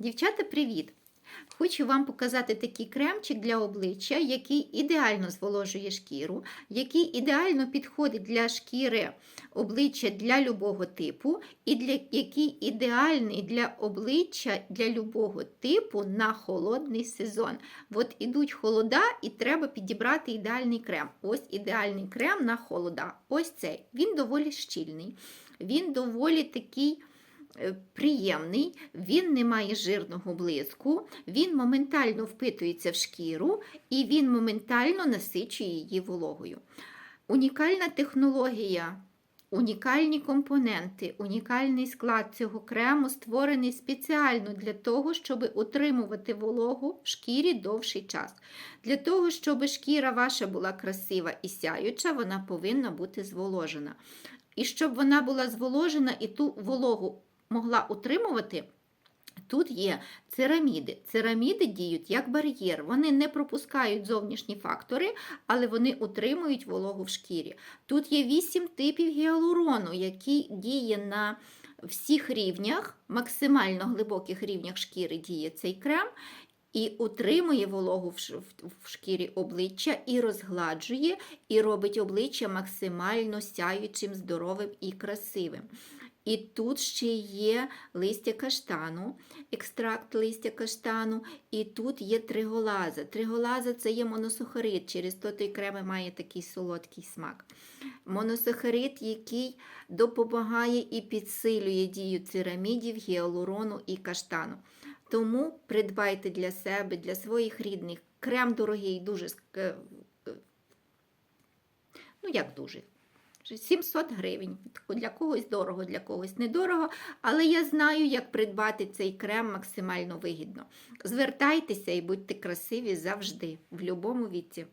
Дівчата, привіт! Хочу вам показати такий кремчик для обличчя, який ідеально зволожує шкіру, який ідеально підходить для шкіри обличчя для любого типу, і для, який ідеальний для обличчя для любого типу на холодний сезон. От ідуть холода, і треба підібрати ідеальний крем. Ось ідеальний крем на холода. Ось цей. Він доволі щільний, він доволі такий приємний, він не має жирного блиску, він моментально впитується в шкіру і він моментально насичує її вологою. Унікальна технологія, унікальні компоненти, унікальний склад цього крему створений спеціально для того, щоб утримувати вологу в шкірі довший час. Для того, щоб шкіра ваша була красива і сяюча, вона повинна бути зволожена. І щоб вона була зволожена і ту вологу могла утримувати, тут є цераміди. Цераміди діють як бар'єр. Вони не пропускають зовнішні фактори, але вони утримують вологу в шкірі. Тут є 8 типів гіалурону, який діє на всіх рівнях, максимально глибоких рівнях шкіри діє цей крем. І утримує вологу в шкірі обличчя, і розгладжує, і робить обличчя максимально сяючим, здоровим і красивим. І тут ще є листя каштану, екстракт листя каштану, і тут є триголаза. Триголаза це є моносахарид, через то той крем має такий солодкий смак. Моносахарид, який допомагає і підсилює дію церамідів, гіалурону і каштану. Тому придбайте для себе, для своїх рідних крем дорогий, дуже е, е, ну як дуже. 700 гривень. Для когось дорого, для когось недорого, але я знаю, як придбати цей крем максимально вигідно. Звертайтеся і будьте красиві завжди, в будь-якому віці.